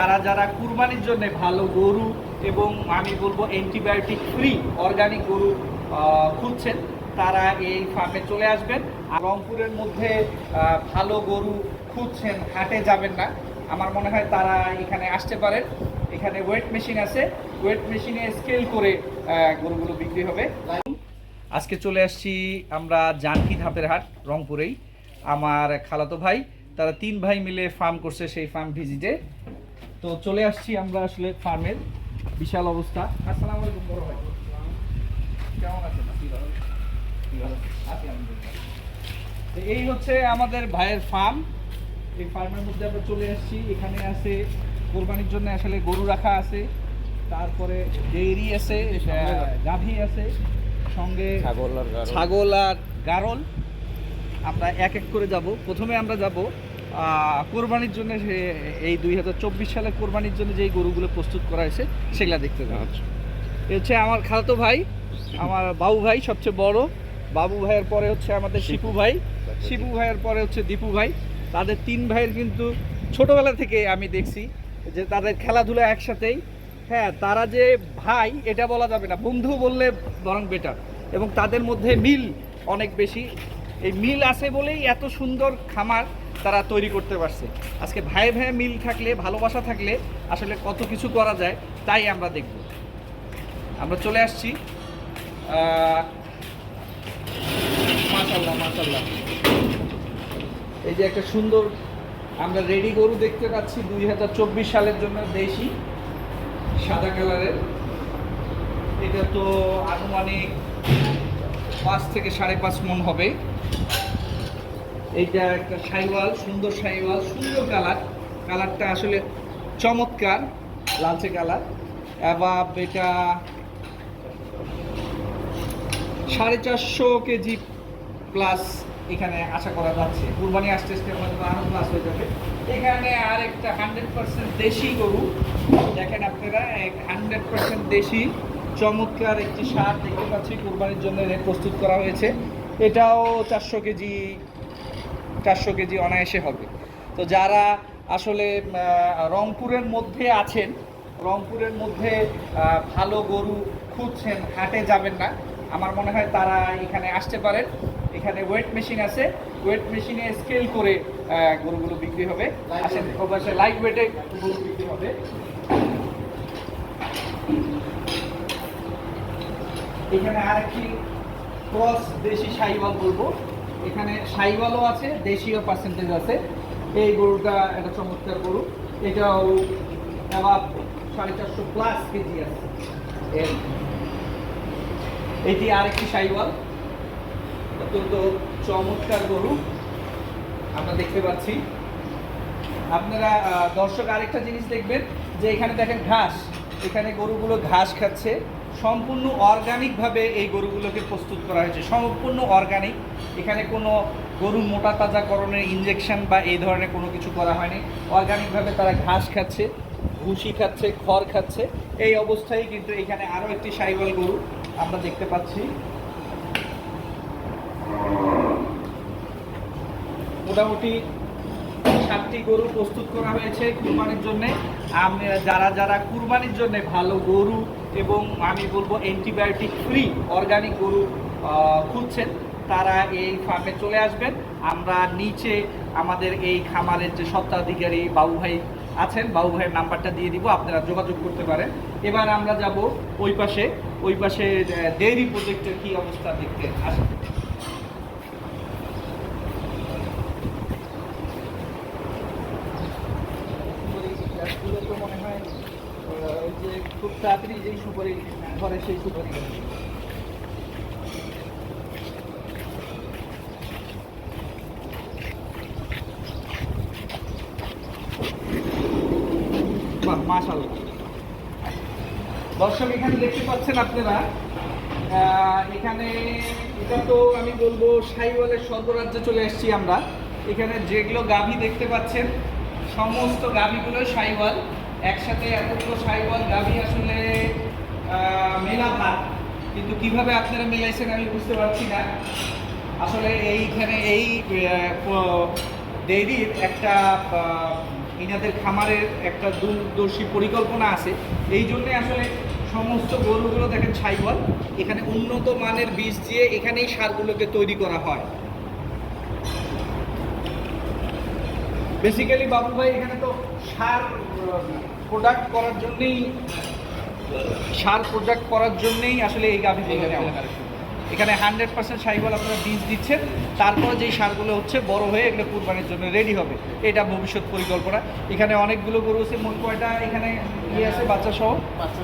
যারা যারা কুরবানির জন্য ভালো গরু এবং আমি বলব অ্যান্টিবায়োটিক ফ্রি অর্গানিক গরু খুঁজছেন, তারা এই ফার্মে চলে আসবেন। রংপুরের মধ্যে ভালো গরু খুঁজছেন, হাটে যাবেন না। আমার মনে হয় তারা এখানে আসতে পারেন। এখানে ওয়েট মেশিন আছে। ওয়েট মেশিনে স্কেল করে গরুগুলো বিক্রি হবে। আজকে চলে আসছি আমরা জানকি ধাপের হাট রংপুরেই। আমার খালাতো ভাই, তারা তিন ভাই মিলে ফার্ম করছে সেই ফার্ম ভিজিটে তো চলে আসছি আমরা আসলে ফার্মের বিশাল অবস্থা। আসসালামু আলাইকুম বড় ভাই। কেমন আছেন? এই হচ্ছে আমাদের ভাইয়ের ফার্ম এই ফার্মের মধ্যে আমরা চলে আসছি। এখানে আছে কোরবানির জন্য আসলে গরু রাখা আছে। তারপরে ডেইরি আছে গাভী। আছে সঙ্গে ছাগল ছাগল আর গারল। আমরা এক এক করে যাব। প্রথমে আমরা যাব কোরবানির জন্য সে- এই দুই হাজার চব্বিশ সালে কোরবানির জন্য যেই গরুগুলো প্রস্তুত করা হয়েছে সেগুলো দেখতে যাব আচ্ছা। এ হচ্ছে আমার খালাতো ভাই আমার বাবু ভাই সবচেয়ে বড়। বাবু ভাইয়ের পরে হচ্ছে আমাদের শিপু ভাই শিপু ভাইয়ের পরে হচ্ছে দীপু ভাই। তাদের তিন ভাইয়ের কিন্তু ছোটবেলা থেকে আমি দেখছি যে তাদের খেলাধুলা একসাথেই। হ্যাঁ তারা যে ভাই এটা বলা যাবে না বন্ধু বললে বরং বেটার এবং তাদের মধ্যে মিল অনেক বেশি। এই মিল আছে বলেই এত সুন্দর খামার তারা তৈরি করতে পারছে। আজকে ভাই ভাই মিল থাকলে, ভালোবাসা থাকলে আসলে কত কিছু করা যায় তাই আমরা দেখব। আমরা চলে আসছি। মাশাল্লাহ মাশাল্লাহ এই যে একটা সুন্দর আমরা রেডি গরু দেখতে পাচ্ছি, দুই হাজার চব্বিশ সালের জন্য দেশি, সাদা কালারের। এটা তো আনুমানিক পাঁচ থেকে সাড়ে পাঁচ মন হবে। এইটা একটা সাইওয়াল, সুন্দর সাইওয়াল, সুন্দর কালার। কালারটা আসলে চমৎকার, লালচে কালার। এবার এটা সাড়ে চারশো কেজি প্লাস এখানে আশা করা যাচ্ছে। কুরবানি আসতে আসতে হয়তো আরও প্লাস হয়ে যাবে। এখানে আর একটা হান্ড্রেড পার্সেন্ট দেশি গরু। দেখেন আপনারা, এক হান্ড্রেড পার্সেন্ট দেশি, চমৎকার একটি সার দেখতে পাচ্ছি। কুরবানির জন্য প্রস্তুত করা হয়েছে। এটাও চারশো কেজি চারশো কেজি অনায়াসে হবে। তো যারা আসলে রংপুরের মধ্যে আছেন রংপুরের মধ্যে ভালো গরু খুঁজছেন হাটে যাবেন না। আমার মনে হয় তারা এখানে আসতে পারেন। এখানে ওয়েট মেশিন আছে। ওয়েট মেশিনে স্কেল করে গরুগুলো বিক্রি হবে। আসেন লাইট ওয়েটে গরু বিক্রি হবে। এখানে আরেকটি ক্রস দেশি সাইওয়াল বলব। এখানে সাইওয়ালও আছে, দেশীয় পার্সেন্টেজ আছে। এই গরুটা একটা চমৎকার গরু। এটাও সাড়ে চারশো প্লাস কেজি আছে। এর। এটি আরেকটি সাইওয়াল অত্যন্ত চমৎকার গরু। আমরা দেখতে পাচ্ছি। আপনারা দর্শক আরেকটা জিনিস দেখবেন যে এখানে দেখেন ঘাস। এখানে গরুগুলো ঘাস খাচ্ছে। সম্পূর্ণ অর্গানিকভাবে এই গরুগুলোকে প্রস্তুত করা হয়েছে। সম্পূর্ণ অর্গানিক এখানে কোনো গরু মোটা তাজাকরণের ইঞ্জেকশন বা এই ধরনের কোনো কিছু করা হয়নি। অর্গানিকভাবে তারা ঘাস খাচ্ছে, ভুসি খাচ্ছে, খড় খাচ্ছে। এই অবস্থায় কিন্তু এখানে আরও একটি সাইবল গরু আমরা দেখতে পাচ্ছি। মোটামুটি সাতটি গরু প্রস্তুত করা হয়েছে কুরবানির জন্য। যারা যারা কুরবানির জন্যে ভালো গরু এবং আমি বলব অ্যান্টিবায়োটিক ফ্রি অর্গানিক গরু খুঁজছেন। তারা এই ফার্মে চলে আসবেন। আমরা নিচে আমাদের এই খামারের যে সত্ত্বাধিকারী বাবু ভাই আছেন, বাবু ভাইয়ের নাম্বারটা দিয়ে দিব, আপনারা যোগাযোগ করতে পারেন। এবার আমরা যাব ওই পাশে ওই পাশে ডেইরি প্রজেক্টের কী অবস্থা দেখতে আসেন গাছগুলো তো মনে হয় আহ, ওই যে খুব তাড়াতাড়ি যেই সুপারি ধরে সেই সুপারি। দর্শক, এখানে দেখতে পাচ্ছেন আপনারা এখানে এটা তো আমি বলব সাইওয়ালের সর্বরাজ্যে চলে এসেছি আমরা এখানে যেগুলো গাভী দেখতে পাচ্ছেন, সমস্ত গাভীগুলো সাইওয়াল একসাথে এতগুলো সাইবল গাভী আসলে মেলা ভাত কিন্তু কীভাবে আপনারা মেলাইছেন আমি বুঝতে পারছি না। আসলে এইখানে এই ডেইরির একটা আহ, এনাদের খামারের একটা দূরদর্শী পরিকল্পনা আছে। এই জন্যে আসলে সমস্ত গরুগুলো দেখেন ছাইওয়াল এখানে উন্নত মানের বীজ দিয়ে এখানেই সারগুলোকে তৈরি করা হয়। বেসিক্যালি বাবু ভাই এখানে তো সার প্রোডাক্ট করার জন্যেই সার প্রোডাক্ট করার জন্যেই আসলে এই গাভী এখানে হান্ড্রেড পার্সেন্ট সাইবল আপনারা বীজ দিচ্ছেন। তারপরে যেই সারগুলো হচ্ছে বড় হয়ে এগুলো কুরবানির জন্য রেডি হবে। এটা ভবিষ্যৎ পরিকল্পনা। এখানে অনেকগুলো গরু আছে মোট কয়টা এখানে ইয়ে আছে বাচ্চা সহ?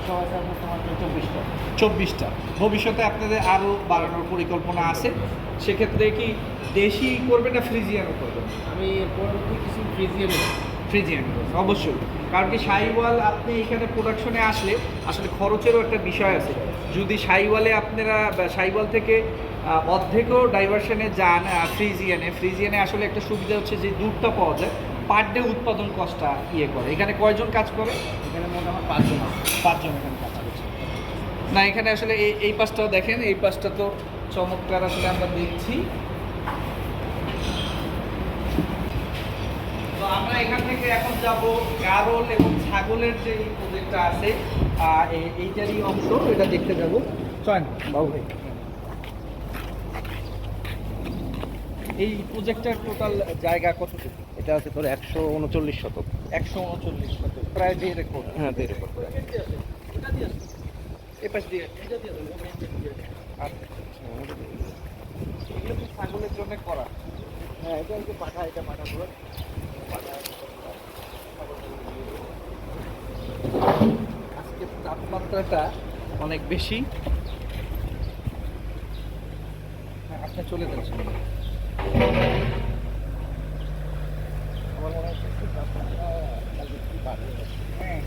সবাই তোমার চব্বিশটা। চব্বিশটা। ভবিষ্যতে আপনাদের আরও বাড়ানোর পরিকল্পনা আছে। সেক্ষেত্রে কি দেশি করবেন না ফ্রিজিয়ানও করবেন আমি পরবর্তী কিছু ফ্রিজিয়ে ফ্রিজিয়ান অবশ্যই। কারণ কি সাইওয়াল আপনি এখানে প্রোডাকশনে আসলে আসলে খরচেরও একটা বিষয় আছে। যদি সাইওয়ালে আপনারা সাইওয়াল থেকে অর্ধেকও ডাইভার্সনে যান ফ্রিজিয়ানে ফ্রিজিয়ানে আসলে একটা সুবিধা হচ্ছে যে দুধটা পাওয়া যায় পার ডে উৎপাদন কষ্টটা ইয়ে করে। এখানে কয়জন কাজ করে? এখানে মোটামুটি পাঁচজন পাঁচজন এখানে কাজ করছে। না এখানে আসলে এই এই পাশটাও দেখেন এই পাশটা তো চমৎকার আসলে আমরা দেখছি। আমরা এখান থেকে এখন যাব গারল এবং ছাগলের যে প্রজেক্টটা আছে এই- এইটারই অংশ এটা দেখতে যাব। চয়ন বাবু ভাই। এই প্রজেক্টের টোটাল জায়গা কতটুকু এটা আছে তোর একশো উনচল্লিশ শতক। একশো উনচল্লিশ প্রায় দেড় রেকর্ড হ্যাঁ দেড় একর। করে। এ পাশ দিয়ে ছাগলের জন্য করা? হ্যাঁ এটা পাঠা এটা আজকে তাপমাত্রাটা অনেক বেশি। হ্যাঁ, আপনি চলে বাড়বে। হ্যাঁ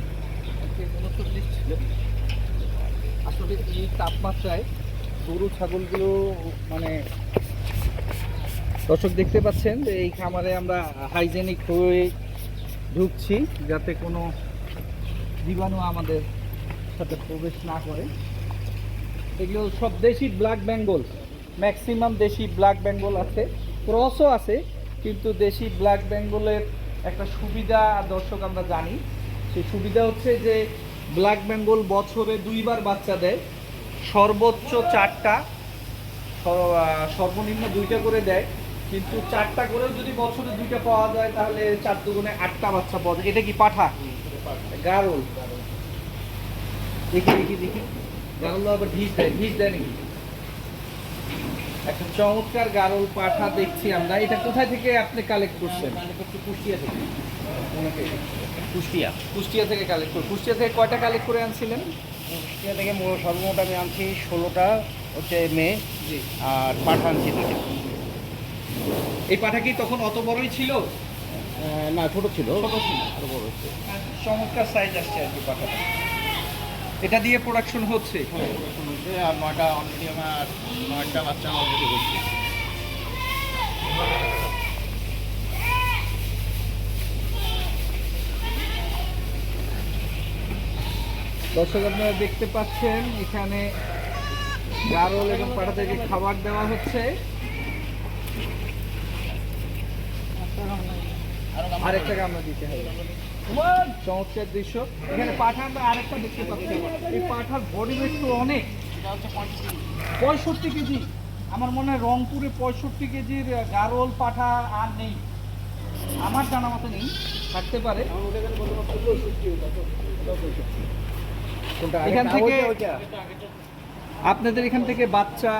আসলে এই তাপমাত্রায় গরু ছাগলগুলো মানে দর্শক দেখতে পাচ্ছেন যে এই খামারে আমরা হাইজেনিক হয়ে ঢুকছি যাতে কোনো জীবাণু আমাদের সাথে প্রবেশ না করে। এগুলো সব দেশি ব্ল্যাক বেঙ্গল। ম্যাক্সিমাম দেশি ব্ল্যাক বেঙ্গল আছে, ক্রসও আছে, কিন্তু দেশি ব্ল্যাক বেঙ্গলের একটা সুবিধা, দর্শক, আমরা জানি। সেই সুবিধা হচ্ছে যে, ব্ল্যাক বেঙ্গল বছরে দুইবার বাচ্চা দেয়। সর্বোচ্চ চারটা সর্বনিম্ন দুইটা করে দেয়। কিন্তু চারটা করেও যদি বছরে দুইটা পাওয়া যায়, তাহলে চার দুগুণে আটটা বাচ্চা পাওয়া যায়। এটা কি পাঠা? গারল। দেখি দেখি দেখি। গারল আবার ঢিস দেয় ঢিস দেয় নাকি? একটা চমৎকার গারল পাঠা দেখছি আমরা। এটা কোথায় থেকে আপনি কালেক্ট করছেন? কুষ্টিয়া থেকে। ওনাকে কুষ্টিয়া। কুষ্টিয়া থেকে কালেক্ট করে কুষ্টিয়া থেকে কয়টা কালেক্ট করে আনছিলেন? কুষ্টিয়া থেকে সর্বমোট আমি আনছি ষোলোটা হচ্ছে মেয়ে জি। আর পাঠা আনছি দুটো এই পাঠা কি তখন অত বড়ই ছিল? না ছোট ছিল। ছোট ছিল। আরও বড় হচ্ছে। চমৎকার সাইজ আসছে আর কি পাঠাটা। এটা দিয়ে প্রোডাকশন হচ্ছে? হচ্ছে আর নয়টা অলরেডি আমার নয়টা বাচ্চা অলরেডি হচ্ছে। দর্শক আপনারা দেখতে পাচ্ছেন এখানে গারল এবং পাঠাদেরকে খাবার দেওয়া হচ্ছে। আরেকটা আমরা দিতে হবে। চমৎকার দৃশ্য। এখানে পাঠা আমরা আরেকটা দেখতে পাচ্ছি এই পাঠার বডি ওয়েট তো অনেক। পঁয়ষট্টি কেজি। আমার মনে হয় রংপুরে পঁয়ষট্টি কেজির গারল পাঠা আর নেই। আমার জানা মতো নেই। থাকতে পারে। এখান থেকে-। আপনাদের এখান থেকে বাচ্চা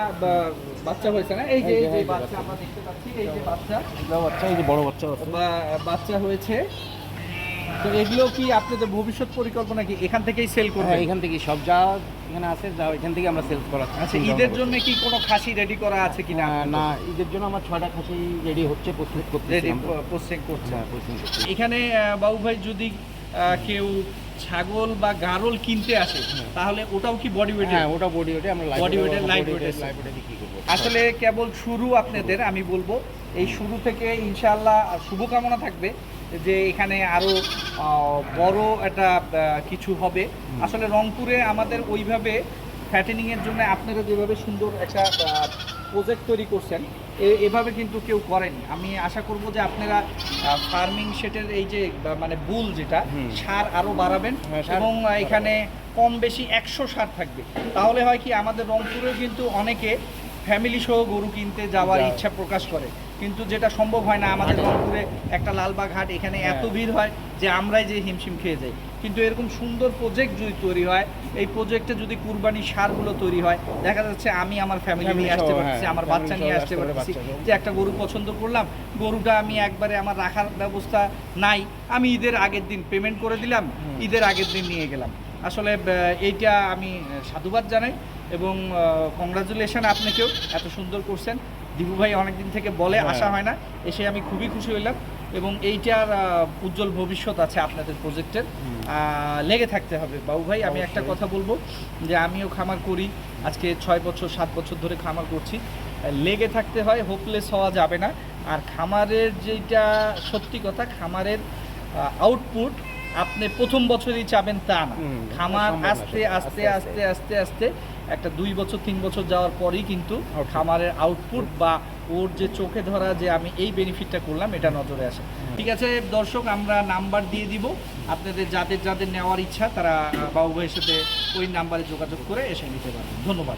বাচ্চা হয়েছে না? এই যে এই যে, বাচ্চা। আমরা দেখতে পাচ্ছি এই যে বাচ্চা। বাচ্চা। এই যে বড় বাচ্চা বাচ্চা হয়েছে। তো এগুলো কি আপনাদের ভবিষ্যৎ পরিকল্পনা কি? এখান থেকেই সেল করবেন? হ্যাঁ এখান থেকে সব যা এখানে আছে যা এখান থেকে আমরা সেলস করা আচ্ছা ঈদের জন্য কি কোনো খাসি রেডি করা আছে কিনা না না ঈদের জন্য আমার ছয়টা খাসি রেডি হচ্ছে প্রস্তুত করতে রেডি প্রসেস করছে। হ্যাঁ প্রস্তুত করছি এখানে বাবু ভাই যদি কেউ ছাগল বা গারল কিনতে আসে তাহলে ওটাও কি বডি ওয়েটে হ্যাঁ ওটা বডি ওটা আমরা weight এর। বিক্রি করব। আসলে কেবল শুরু আপনাদের আমি বলব এই শুরু থেকে ইনশাআল্লাহ শুভকামনা থাকবে। যে এখানে আরও বড় একটা কিছু হবে। আসলে রংপুরে আমাদের ওইভাবে ফ্যাটেনিংয়ের জন্য আপনারা যেভাবে সুন্দর একটা প্রজেক্ট তৈরি করছেন এভাবে কিন্তু কেউ করেনি। আমি আশা করব যে আপনারা ফার্মিং সেটের এই যে মানে বুল যেটা সার আরও বাড়াবেন হ্যাঁ, এবং এখানে কম বেশি একশো সার থাকবে। তাহলে হয় কি আমাদের রংপুরেও কিন্তু অনেকে ফ্যামিলি সহ গরু কিনতে যাওয়ার ইচ্ছা প্রকাশ করে। কিন্তু যেটা সম্ভব হয় না আমাদের হাটে। রংপুরে একটা লালবাগ হাট এখানে এত হ্যাঁ। ভিড় হয় যে আমরাই যে হিমশিম খেয়ে যাই। কিন্তু এরকম সুন্দর প্রজেক্ট যদি তৈরি হয় এই প্রজেক্টে যদি কুরবানি সারগুলো তৈরি হয় দেখা যাচ্ছে আমি আমার ফ্যামিলি নিয়ে আসতে পারছি হ্যাঁ, আমার বাচ্চা নিয়ে আসতে আসতে পারছি যে একটা গরু পছন্দ করলাম গরুটা আমি একবারে আমার রাখার ব্যবস্থা নাই। আমি ঈদের আগের দিন পেমেন্ট করে দিলাম ঈদের আগের দিন নিয়ে গেলাম। আসলে এইটা আমি সাধুবাদ জানাই এবং কংগ্রাচুলেশন আপনাকেও এত সুন্দর করছেন। দিবু ভাই অনেকদিন থেকে বলে হ্যাঁ। আসা হয় না এসে আমি খুবই খুশি হইলাম। এবং এইটার উজ্জ্বল ভবিষ্যৎ আছে আপনাদের প্রজেক্টের। লেগে থাকতে হবে। বাবু ভাই আমি একটা কথা বলব যে আমিও খামার করি। আজকে ছয় বছর সাত বছর ধরে খামার করছি। লেগে থাকতে হয় হোপলেস হওয়া যাবে না। আর খামারের যেটা সত্যি কথা খামারের আউটপুট আপনি প্রথম বছরই চাবেন তা না। খামার আস্তে আস্তে আস্তে আস্তে আস্তে। একটা দুই বছর তিন বছর যাওয়ার পরেই কিন্তু খামারের আউটপুট বা ওর যে চোখে ধরা যে আমি এই বেনিফিটটা করলাম এটা নজরে আসে। ঠিক আছে দর্শক আমরা নাম্বার দিয়ে দিব। আপনাদের যাদের যাদের নেওয়ার ইচ্ছা তারা বাবু ভাইয়ের সাথে ওই নাম্বারে যোগাযোগ করে এসে নিতে পারবেন। ধন্যবাদ।